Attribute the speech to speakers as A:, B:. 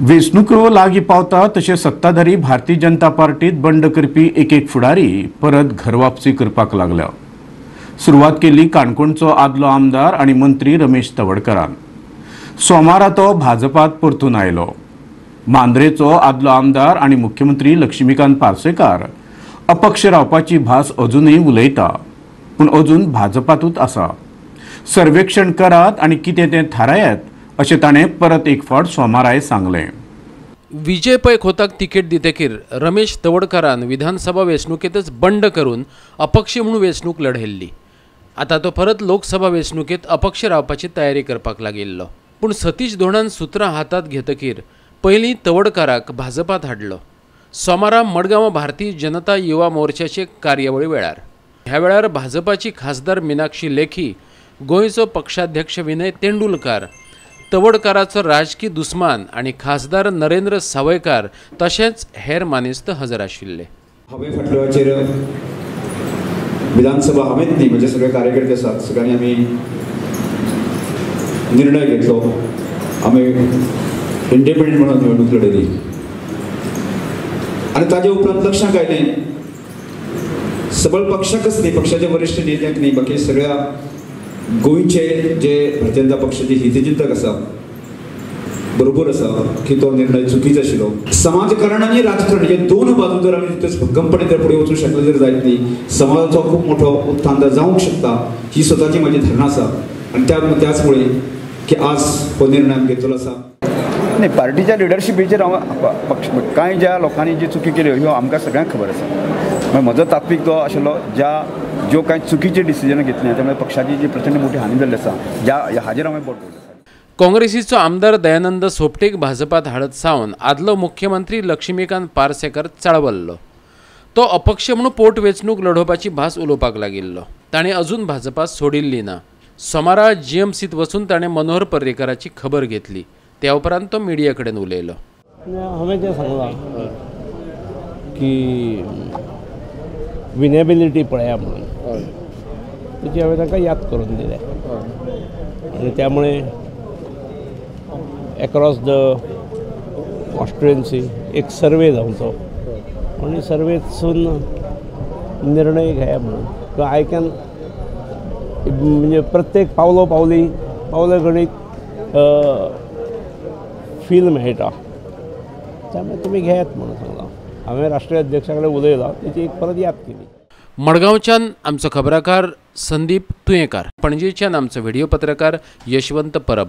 A: वेंचणुको लागीं पावता तशे सत्ताधारी भारतीय जनता पार्टीत बंड करपी एक एक फुडारी परत घर वापसी करपाक लागल्या. सुरवात केली काणकोणचो आदलो आमदार आनी मंत्री रमेश तवडकरान. सोमारा तो भाजपात परतून आयलो. मांद्रेचो आदलो आमदार आनी मुख्यमंत्री लक्ष्मीकांत पार्सेकार अपक्ष रावपाची भास अजुनूय उलयता पूण अजून भाजपातूच आसा. सर्वेक्षण करात आनी कितें तें थारायात अशें ताणें परत एक फावट सोमाराय सांगलें.
B: विजय पै खोताक तिकेट दितकीर रमेश तवडकरान विधानसभा वेंचणुकेतच बंड करून अपक्ष म्हणून वेंचणूक लढयल्ली आतां तो परत लोकसभा वेंचणुकेत अपक्ष रावपाची तयारी करपाक लागिल्लो. पूण सतीश धोणान सुत्रां हातांत घेतकीर पयलीं तवडकाराक भाजपात हाडलो. सोमारा मडगांव भारतीय जनता युवा मोर्चाचे कार्यावळी वेळार. ह्या वेळार भाजपाची खासदार मिनाक्षी लेखी गोंयचो पक्षाध्यक्ष विनय तेंडुलकार तवडकाराचो राजकी दुस्मान आनी खासदार नरेंद्र सावयकार तशेंच हेर मानेस्त हजर आशिल्ले
C: हांवें फाटल्या वेळाचेर विधानसभा हांवेंच न्ही म्हणजे सगळे कार्यकर्ते आसात सगळ्यांनी आमी निर्णय घेतलो. आमी इंडिपेंडंट म्हणून निवडणूक लडयली आनी ताजे उपरांत लक्षात आयलें सबळ पक्षाकच न्ही. पक्षाच्या वरिश्ठ नेत्यांक न्ही. बाकी सगळ्या गोंयचे जे भारतीय जनता पक्षाचे हितचिंतक आसा बरोबर आसा की तो निर्णय चुकीचो आशिल्लो. समाजकारण आनी राजकारण हे दोन बाजू जर आमी तितून भक्कमपणे जर फुडें वचूंक शकले जर जायत न्ही समाजाचो खूब मोठो उत्थान जावंक शकता ही स्वताची म्हाजी धारणा आसा. आनी त्या त्याच मुळे की आज हो निर्णय आमी घेतलो आसा.
D: नाही पार्टीच्या लिडरशिपीचेर हांव पक्ष कांय ज्या लोकांनी जी चुकी केल्यो ह्यो आमकां सगळ्यांक खबर आसा. म्हजो तात्वीक तो आशिल्लो ज्या ज्यो कांय चुकीचे डिसिजनां घेतल्या त्यामुळे पक्षाची जी प्रचंड मोठी हानी जाल्ली आसा ज्या हाजेर हांवें बोट
B: काँग्रेसीचो आमदार दयानंद सोपटेक भाजपात हाडत सावन आदलो मुख्यमंत्री लक्ष्मीकांत पार्सेकर चळवल्लो तो अपक्ष म्हणून पोट वेंचणूक लढोवपाची भास उलोवपाक लागिल्लो. ताणें अजून भाजपा सोडिल्ली ना सोमारा जीएमसीत वचून ताणें मनोहर पर्रीकराची खबर घेतली. त्या उपरांत तो मिडिया कडेन उलयलो.
E: हांवें जें सांगलां की विनेबिलिटी पळया म्हणून. तेची हांवें तांकां याद करून दिलें आनी त्यामुळे एक्रॉस द कॉन्स्टिट्युएन्सी एक सर्वे जावचो आणि सर्वेसून निर्णय घेया म्हणून. आय कॅन म्हणजे प्रत्येक पावलो पावली पावले गणीत फील मेळटा त्यामुळे तुम्ही घेयात म्हणून सांगला हांवें राष्ट्रीय अध्यक्षा कडेन उलयलां तेची एक परत याद केली.
B: मडगांवच्यान आमचो खबराकार संदीप तुयेंकार पणजेच्यान आमचो व्हिडिओ पत्रकार यशवंत परब